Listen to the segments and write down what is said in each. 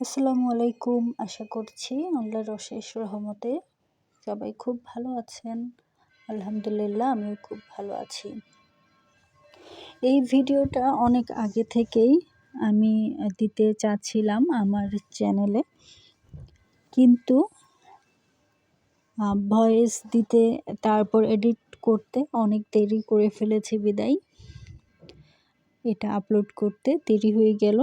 আসসালামু আলাইকুম। আশা করছি আল্লাহর অশেষ রহমতে সবাই খুব ভালো আছেন। আলহামদুলিল্লাহ, আমিও খুব ভালো আছি। এই ভিডিওটা অনেক আগে থেকেই আমি দিতে চাচ্ছিলাম আমার চ্যানেলে। কিন্তু ভয়েস দিতে, তারপর এডিট করতে অনেক দেরি করে ফেলেছি বিদায়। এটা আপলোড করতে দেরি হয়ে গেল।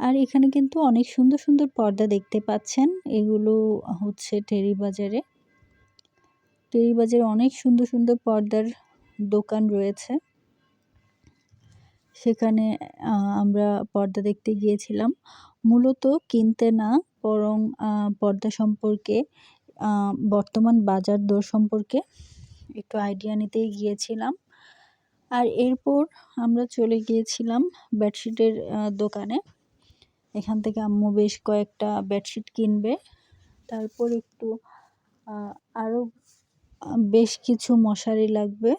আর এখানে কিন্তু অনেক সুন্দর সুন্দর পর্দা দেখতে পাচ্ছেন। এগুলো হচ্ছে টেরি বাজারে। টেরি বাজারে অনেক সুন্দর সুন্দর পর্দার দোকান রয়েছে। সেখানে আমরা পর্দা দেখতে গিয়েছিলাম। মূলত কিনতে না, বরং পর্দা সম্পর্কে বর্তমান বাজার দর সম্পর্কে একটু আইডিয়া নিতেই গিয়েছিলাম। আর এরপর আমরা চলে গিয়েছিলাম বেডশিটের দোকানে। এখান থেকে আম্মু বেশ কয়েকটা বেডশিট কিনবে। তারপর একটু আরও বেশ কিছু মশারি লাগবে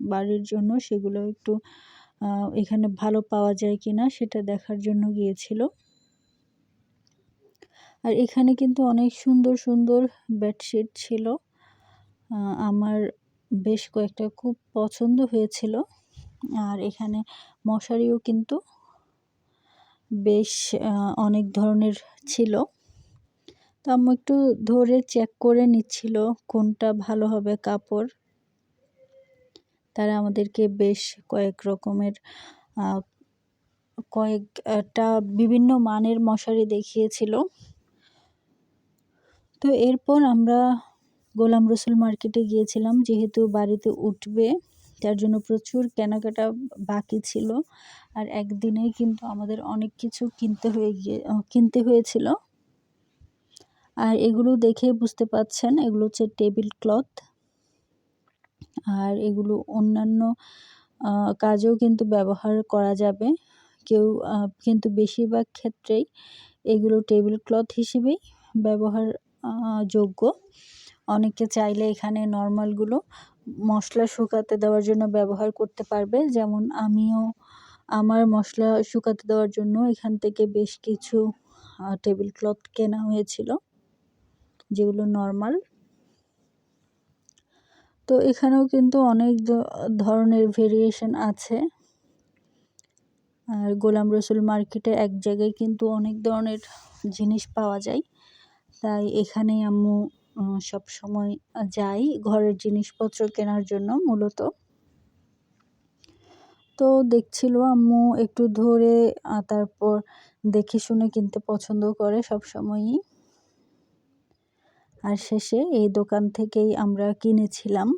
বাড়ির জন্য। সেগুলো একটু এখানে ভালো পাওয়া যায় কি না সেটা দেখার জন্য গিয়েছিল। আর এখানে কিন্তু অনেক সুন্দর সুন্দর বেডশিট ছিল। আমার বেশ কয়েকটা খুব পছন্দ হয়েছিল। আর এখানে মশারিও কিন্তু বেশ অনেক ধরনের ছিল। তো আমি একটু ধরে চেক করে নিচ্ছিল কোনটা ভালো হবে কাপড়। তারা আমাদেরকে বেশ কয়েক রকমের কয়েকটা বিভিন্ন মানের মশারি দেখিয়েছিল। তো এরপর আমরা গোলাম রসুল মার্কেটে গিয়েছিলাম, যেহেতু বাড়িতে উঠবে। তার জন্য প্রচুর কেনাকাটা বাকি ছিল। আর একদিনেই কিন্তু আমাদের অনেক কিছু কিনতে হয়ে গিয়ে কিনতে হয়েছিল। আর এগুলো দেখে বুঝতে পাচ্ছেন, এগুলো হচ্ছে টেবিল ক্লথ। আর এগুলো অন্যান্য কাজেও কিন্তু ব্যবহার করা যাবে। কেউ কিন্তু বেশিরভাগ ক্ষেত্রেই এগুলো টেবিল ক্লথ হিসেবেই ব্যবহার যোগ্য। অনেকে চাইলে এখানে নর্মালগুলো মশলা শুকাতে দেওয়ার জন্য ব্যবহার করতে পারবে। যেমন আমিও আমার মশলা শুকাতে দেওয়ার জন্য এখান থেকে বেশ কিছু টেবিল ক্লথ কেনা হয়েছিল, যেগুলো নর্মাল। তো এখানেও কিন্তু অনেক ধরনের ভেরিয়েশন আছে। আর গোলাম রসুল মার্কেটে এক জায়গায় কিন্তু অনেক ধরনের জিনিস পাওয়া যায়। তাই এখানেই আম্মু সব সময় যাই ঘরের জিনিসপত্র কেনার জন্য মূলত। তো দেখছিল আম্মু একটু ধরে তারপর দেখে শুনে কিনতে পছন্দ করে সব সময়ই। আর শেষে এই দোকান থেকেই আমরা কিনেছিলাম।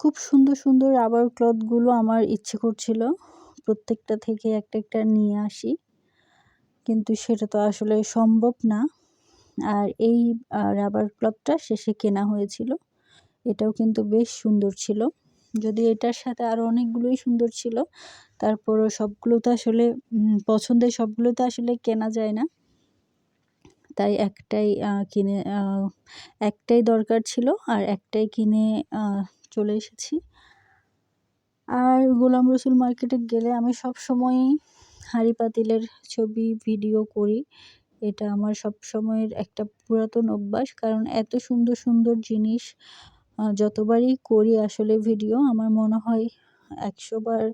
খুব সুন্দর সুন্দর রাবার ক্লথগুলো আমার ইচ্ছে করছিল প্রত্যেকটা থেকে একটা একটা নিয়ে আসি। কিন্তু সেটা তো আসলে সম্ভব না। আর এই রাবার ক্লথটা শেষে কেনা হয়েছিল। এটাও কিন্তু বেশ সুন্দর ছিল। যদি এটার সাথে আরও অনেকগুলোই সুন্দর ছিল, তারপরও সবগুলো তো আসলে পছন্দের সবগুলো তো আসলে কেনা যায় না। তাই একটাই কিনে একটাই দরকার ছিল আর একটাই কিনে চলে এসেছি। আর গোলাম রসুল মার্কেটে গেলে আমি সব সময়ই হাঁড়ি পাতিলের ছবি, ভিডিও করি। এটা আমার সব সময়ের একটা পুরাতন অভ্যাস। কারণ এত সুন্দর সুন্দর জিনিস যতবারই করি আসলে ভিডিও, আমার মনে হয় একশোবার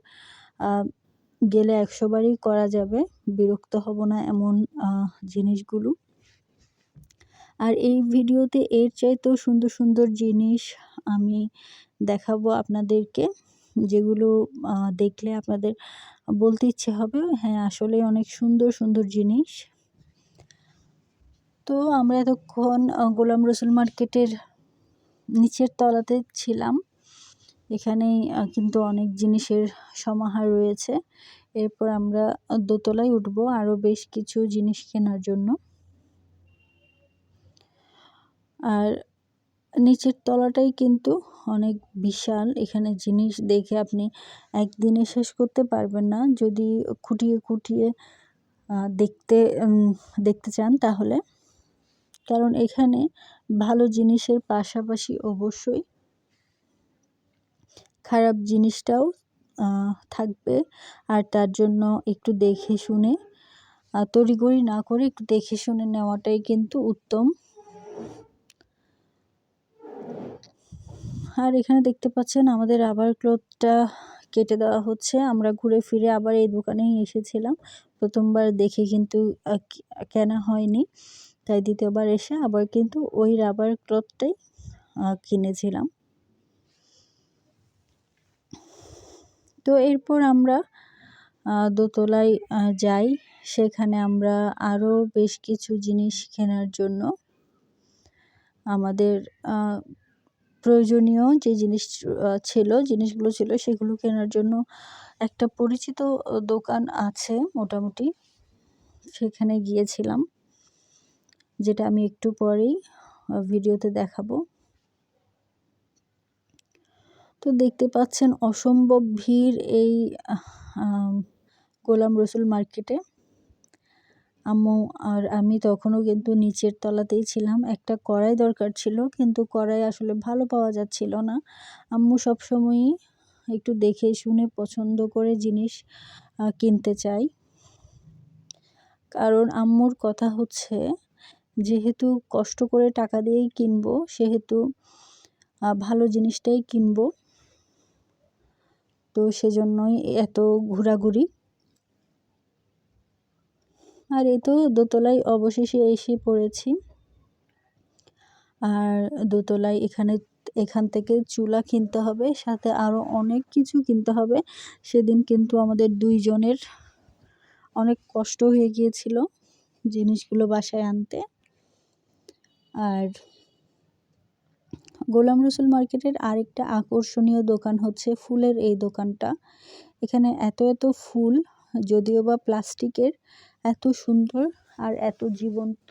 গেলে একশোবারই করা যাবে। বিরক্ত হব না এমন জিনিসগুলো। আর এই ভিডিওতে এর চাইতেও সুন্দর সুন্দর জিনিস আমি দেখাবো আপনাদেরকে, যেগুলো দেখলে আপনাদের বলতে ইচ্ছে হবে হ্যাঁ আসলে অনেক সুন্দর সুন্দর জিনিস। তো আমরা এতক্ষণ গোলাম রসুল মার্কেটের নিচের তলাতে ছিলাম। এখানেই কিন্তু অনেক জিনিসের সমাহার রয়েছে। এরপর আমরা দোতলায় উঠব আরও বেশ কিছু জিনিস কেনার জন্য। আর নিচের তলাটাই কিন্তু অনেক বিশাল। এখানে জিনিস দেখে আপনি একদিনে শেষ করতে পারবেন না। যদি খুঁটিয়ে খুঁটিয়ে দেখতে দেখতে চান তাহলে। কারণ এখানে ভালো জিনিসের পাশাপাশি অবশ্যই খারাপ জিনিসটাও থাকবে। আর তার জন্য একটু দেখে শুনে তড়িঘড়ি না করে একটু দেখে শুনে নেওয়াটাই কিন্তু উত্তম। আর এখানে দেখতে পাচ্ছেন আমাদের রাবার ক্লথটা কেটে দেওয়া হচ্ছে। আমরা ঘুরে ফিরে আবার এই দোকানেই এসেছিলাম। প্রথমবার দেখে কিন্তু কেনা হয়নি। তাই দ্বিতীয়বার এসে আবার কিন্তু ওই রাবার ক্লথটাই কিনেছিলাম। তো এরপর আমরা দোতলায় যাই। সেখানে আমরা আরও বেশ কিছু জিনিস কেনার জন্য আমাদের প্রয়োজনীয় যে জিনিস ছিল, জিনিসগুলো ছিল, সেগুলো কেনার জন্য একটা পরিচিত দোকান আছে মোটামুটি। সেখানে গিয়েছিলাম। যেটা আমি একটু পরেই ভিডিওতে দেখাবো। তো দেখতে পাচ্ছেন অসম্ভব ভিড় এই গোলাম রসুল মার্কেটে। আম্মু আর আমি তখনও কিন্তু নিচের তলাতেই ছিলাম। একটা কড়াই দরকার ছিল, কিন্তু কড়াই আসলে ভালো পাওয়া যাচ্ছিল না। আম্মু সবসময়ই একটু দেখে শুনে পছন্দ করে জিনিস কিনতে চাই। কারণ আম্মুর কথা হচ্ছে যেহেতু কষ্ট করে টাকা দিয়েই কিনবো, সেহেতু ভালো জিনিসটাই কিনবো। তো সেজন্যই এত ঘোরাঘুরি। আর এই তো দোতলায় অবশেষে এসে পড়েছি। আর দোতলায় এখানে, এখান থেকে চুলা কিনতে হবে, সাথে আরও অনেক কিছু কিনতে হবে। সেদিন কিন্তু আমাদের দুইজনের অনেক কষ্ট হয়ে গিয়েছিল জিনিসগুলো বাসায় আনতে। আর গোলাম রসুল মার্কেটের আরেকটা আকর্ষণীয় দোকান হচ্ছে ফুলের এই দোকানটা। এখানে এত এত ফুল, যদিও বা প্লাস্টিকের, এত সুন্দর আর এত জীবন্ত।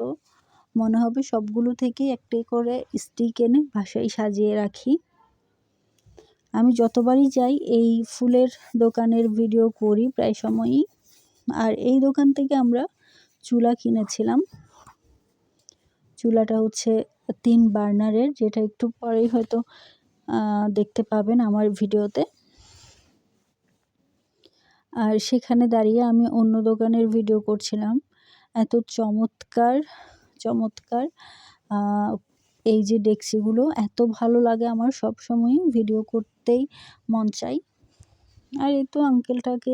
মনে হবে সবগুলো থেকে একটি করে স্টিক এনে বাসায় সাজিয়ে রাখি। আমি যতবারই যাই এই ফুলের দোকানের ভিডিও করি প্রায় সময়ই। আর এই দোকান থেকে আমরা চুলা কিনেছিলাম। চুলাটা হচ্ছে তিন বার্নারের, যেটা একটু পরেই হয়তো দেখতে পাবেন আমার ভিডিওতে। আর সেখানে দাঁড়িয়ে আমি অন্য দোকানের ভিডিও করছিলাম। এত চমৎকার চমৎকার এই যে ডেক্সিগুলো, এত ভালো লাগে আমার সব সময় ভিডিও করতেই মন চাই। আর এই তো আঙ্কেলটাকে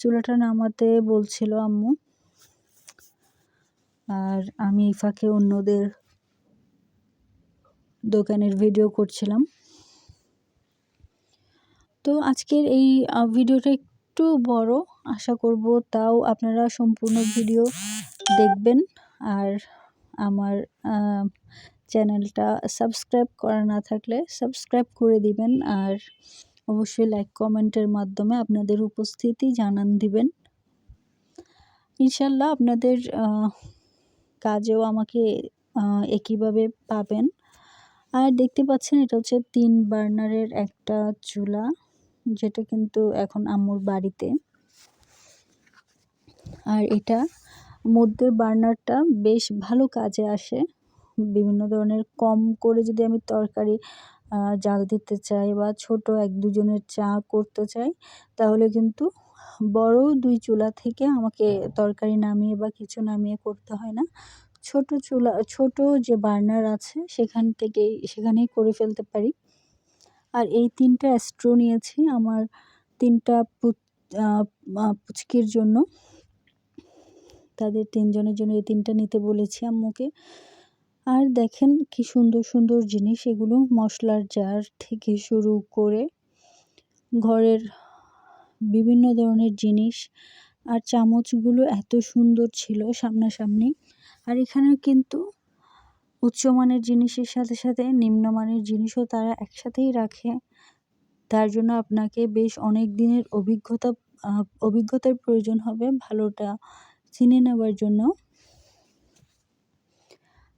চুলাটা নামাতে বলছিল আম্মু। আর আমি ফাঁকে অন্যদের দোকানের ভিডিও করছিলাম। তো আজকের এই ভিডিওটা একটু বড়, আশা করব তাও আপনারা সম্পূর্ণ ভিডিও দেখবেন। আর আমার চ্যানেলটা সাবস্ক্রাইব করা না থাকলে সাবস্ক্রাইব করে দিবেন। আর অবশ্যই লাইক কমেন্টের মাধ্যমে আপনাদের উপস্থিতি জানান দিবেন। ইনশাল্লাহ আপনাদের কাজেও আমাকে একইভাবে পাবেন। আর দেখতে পাচ্ছেন এটা হচ্ছে তিন বার্নারের একটা চুলা, যেটা কিন্তু এখন আম্মুর বাড়িতে। আর এটা মধ্যের বার্নারটা বেশ ভালো কাজে আসে। বিভিন্ন ধরনের কম করে যদি আমি তরকারি জাল দিতে চাই বা ছোট এক দুজনের চা করতে চাই, তাহলে কিন্তু বড় দুই চুলা থেকে আমাকে তরকারি নামিয়ে বা কিছু নামিয়ে করতে হয় না। ছোট চুলা ছোট যে বার্নার আছে সেখান থেকেই সেখানেই করে ফেলতে পারি। আর এই তিনটা স্ট্রো নিয়েছি আমার তিনটা পুচকির জন্য। তাদের তিনজনের জন্য এই তিনটা নিতে বলেছি আম্মুকে। আর দেখেন কি সুন্দর সুন্দর জিনিস এগুলো মশলার জার থেকে শুরু করে ঘরের বিভিন্ন ধরনের জিনিস। আর চামচগুলো এত সুন্দর ছিল সামনাসামনি। আর এখানে কিন্তু উচ্চমানের জিনিসের সাথে সাথে নিম্নমানের জিনিসও তারা একসাথেই রাখে। তার জন্য আপনাকে বেশ অনেক দিনের অভিজ্ঞতা অভিজ্ঞতার প্রয়োজন হবে ভালোটা চিনে নেওয়ার জন্য।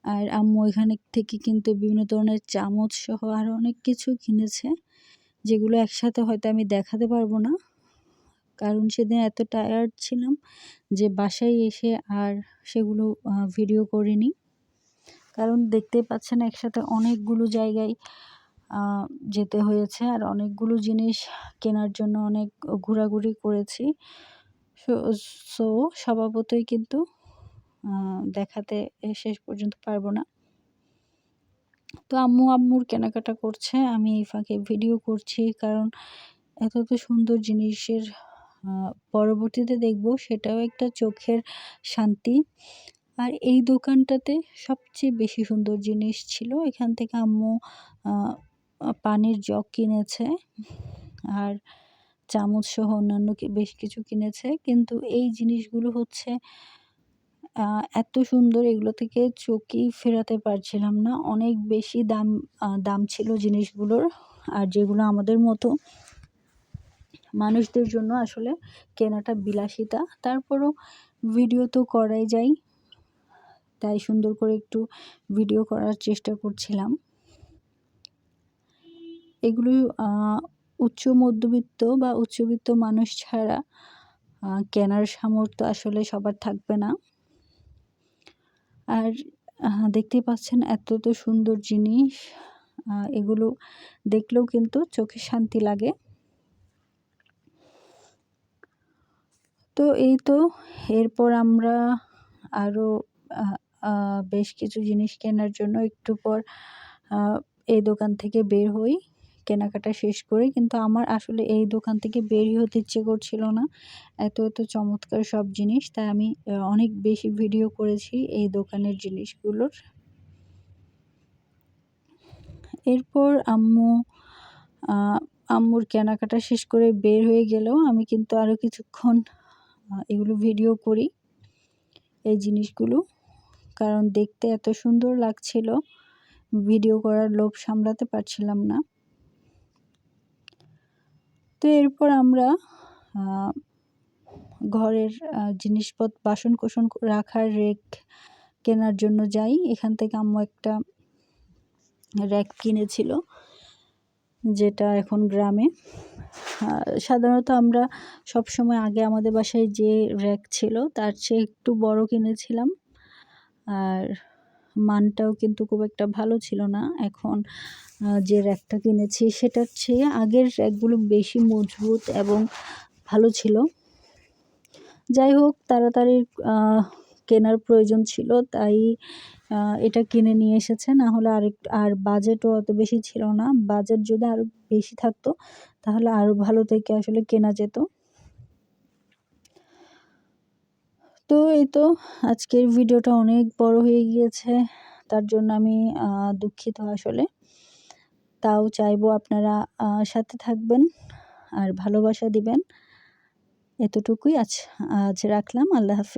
আর আম্মু এখানে থেকে কিন্তু বিভিন্ন ধরনের চামচ সহ আরও অনেক কিছু কিনেছে, যেগুলো একসাথে হয়তো আমি দেখাতে পারব না। কারণ সেদিন এত টায়ার্ড ছিলাম যে বাসায় এসে আর সেগুলো ভিডিও করিনি। কারণ দেখতে পাচ্ছেন একসাথে অনেকগুলো জায়গায় যেতে হয়েছে আর অনেকগুলো জিনিস কেনার জন্য অনেক ঘোরাঘুরি করেছি। সো স্বভাবতই কিন্তু দেখাতে শেষ পর্যন্ত পারব না। তো আম্মু আম্মুর কেনাকাটা করছে, আমি এই ফাঁকে ভিডিও করছি কারণ এত তো সুন্দর জিনিসের পরবর্তীতে দেখব সেটাও একটা চোখের শান্তি। আর এই দোকানটাতে সবচেয়ে বেশি সুন্দর জিনিস ছিল, এখান থেকে আম্মু পানির জগ কিনেছে আর চামচ সহ অন্যান্য বেশ কিছু কিনেছে। কিন্তু এই জিনিসগুলো হচ্ছে এত সুন্দর এগুলো থেকে চোখই ফেরাতে পারছিলাম না। অনেক বেশি দাম দাম ছিল জিনিসগুলোর, আর যেগুলো আমাদের মতো মানুষদের জন্য আসলে কেনাটা বিলাসিতা। তারপরও ভিডিও তো করাই যায়। তাই সুন্দর করে একটু ভিডিও করার চেষ্টা করছিলাম। এগুলো উচ্চ মধ্যবিত্ত বা উচ্চবিত্ত মানুষ ছাড়া কেনার সামর্থ্য আসলে সবার থাকবে না। আর দেখতে পাচ্ছেন এত তো সুন্দর জিনিস। এগুলো দেখলেও কিন্তু চোখে শান্তি লাগে। তো এই তো, এরপর আমরা আরও বেশ কিছু জিনিস কেনার জন্য একটু পর এই দোকান থেকে বের হই, কেনাকাটা শেষ করে। কিন্তু আমার আসলে এই দোকান থেকে বেরই হতে ইচ্ছে করছিল না। এত এত চমৎকার সব জিনিস। তাই আমি অনেক বেশি ভিডিও করেছি এই দোকানের জিনিসগুলোর। এরপর আম্মু আম্মুর কেনাকাটা শেষ করে বের হয়ে গেলেও আমি কিন্তু আরও কিছুক্ষণ এগুলো ভিডিও করি, এই জিনিসগুলো। কারণ দেখতে এত সুন্দর লাগছিল ভিডিও করার লোভ সামলাতে পারছিলাম না। তো এরপর আমরা ঘরের জিনিসপত্র বাসন কোসন রাখার রেক কেনার জন্য যাই। এখান থেকে আম্মু একটা র্যাক কিনেছিল, যেটা এখন গ্রামে। সাধারণত আমরা সব সময় আগে আমাদের বাসায় যে র্যাক ছিল, তার চেয়ে একটু বড় কিনেছিলাম। আর মানটাও কিন্তু খুব একটা ভালো ছিল না। এখন যে র্যাকটা কিনেছি, সেটার চেয়ে আগের র্যাকগুলো বেশি মজবুত এবং ভালো ছিল। যাই হোক, তাড়াতাড়ি কেনার প্রয়োজন ছিল, তাই এটা কিনে নিয়ে এসেছে। না হলে আর আর বাজেটও অত বেশি ছিল না। বাজেট যদি আরও বেশি থাকতো, তাহলে আরও ভালো থেকে আসলে কেনা যেত। তো এই তো আজকের ভিডিওটা অনেক বড় হয়ে গিয়েছে। তার জন্য আমি দুঃখিত আসলে। তাও চাইব আপনারা সাথে থাকবেন আর ভালোবাসা দিবেন। এতটুকুই আজ আজ রাখলাম। আল্লাহ হাফিজ।